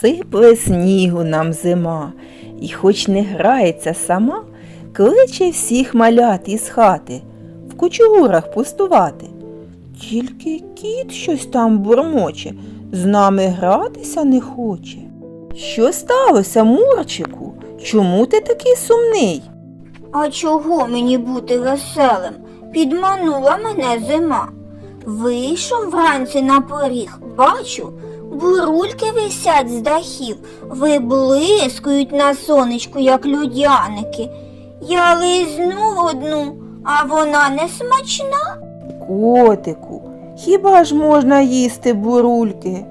Сипле снігу нам зима, і хоч не грається сама, кличе всіх малят із хати, в кучугурах пустувати. Тільки кіт щось там бурмоче, з нами гратися не хоче. Що сталося, Мурчику? Чому ти такий сумний? А чого мені бути веселим? Підманула мене зима. Вийшов вранці на поріг, бачу, бурульки висять з дахів, виблискують на сонечку, як людяники. Я лизнув одну, а вона не смачна. Котику, хіба ж можна їсти бурульки?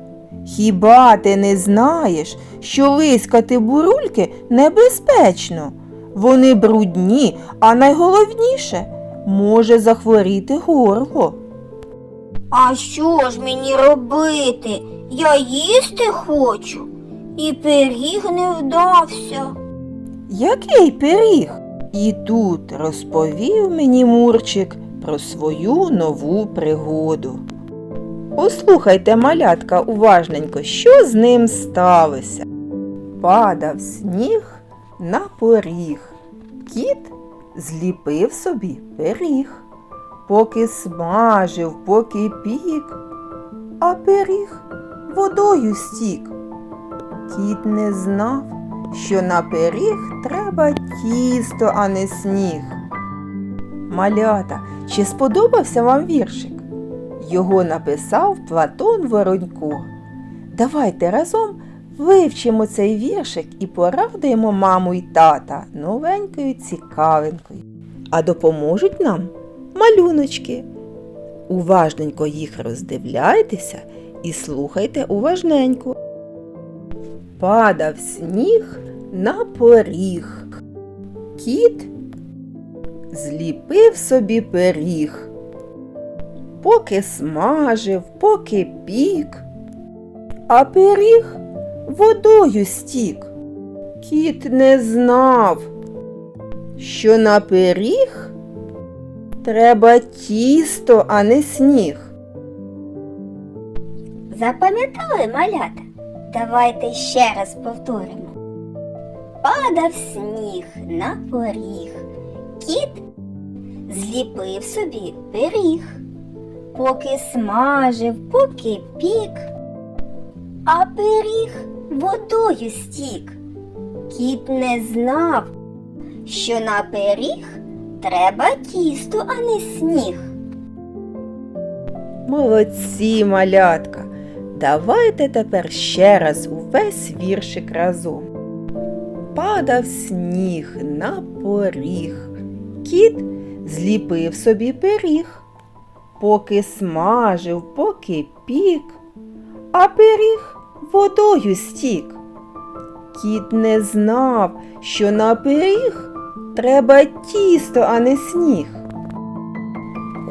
Хіба ти не знаєш, що лискати бурульки небезпечно? Вони брудні, а найголовніше може захворіти горло. А що ж мені робити? Я їсти хочу, і пиріг не вдався. Який пиріг? І тут розповів мені Мурчик про свою нову пригоду. Послухайте, малятка, уважненько, що з ним сталося. Падав сніг на поріг. Кіт зліпив собі пиріг, поки смажив, поки пік, а пиріг водою стік. Кіт не знав, що на пиріг треба тісто, а не сніг. Малята, чи сподобався вам віршик? Його написав Платон Воронько. Давайте разом вивчимо цей віршик і порадуємо маму й тата новенькою цікавинкою. А допоможуть нам малюночки. Уважненько їх роздивляйтеся і слухайте уважненько. Падав сніг на поріг. Кіт зліпив собі пиріг. Поки смажив, поки пік, а пиріг водою стік. Кіт не знав, що на пиріг треба тісто, а не сніг. Запам'ятали малята? Давайте ще раз повторимо. Падав сніг на поріг. Кіт зліпив собі пиріг, поки смажив, поки пік, а пиріг водою стік. Кіт не знав, що на пиріг треба тісто, а не сніг. Молодці, малятка. Давайте тепер ще раз увесь віршик разом. Падав сніг на поріг. Кіт зліпив собі пиріг, поки смажив, поки пік, а пиріг водою стік. Кіт не знав, що на пиріг треба тісто, а не сніг.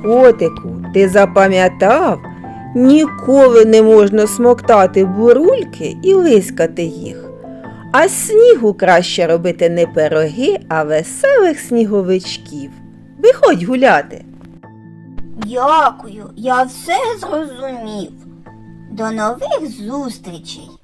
Котику, ти запам'ятав, ніколи не можна смоктати бурульки і лискати їх. А снігу краще робити не пироги, а веселих сніговичків. Виходь гуляти. Дякую, я все зрозумів. До нових зустрічей!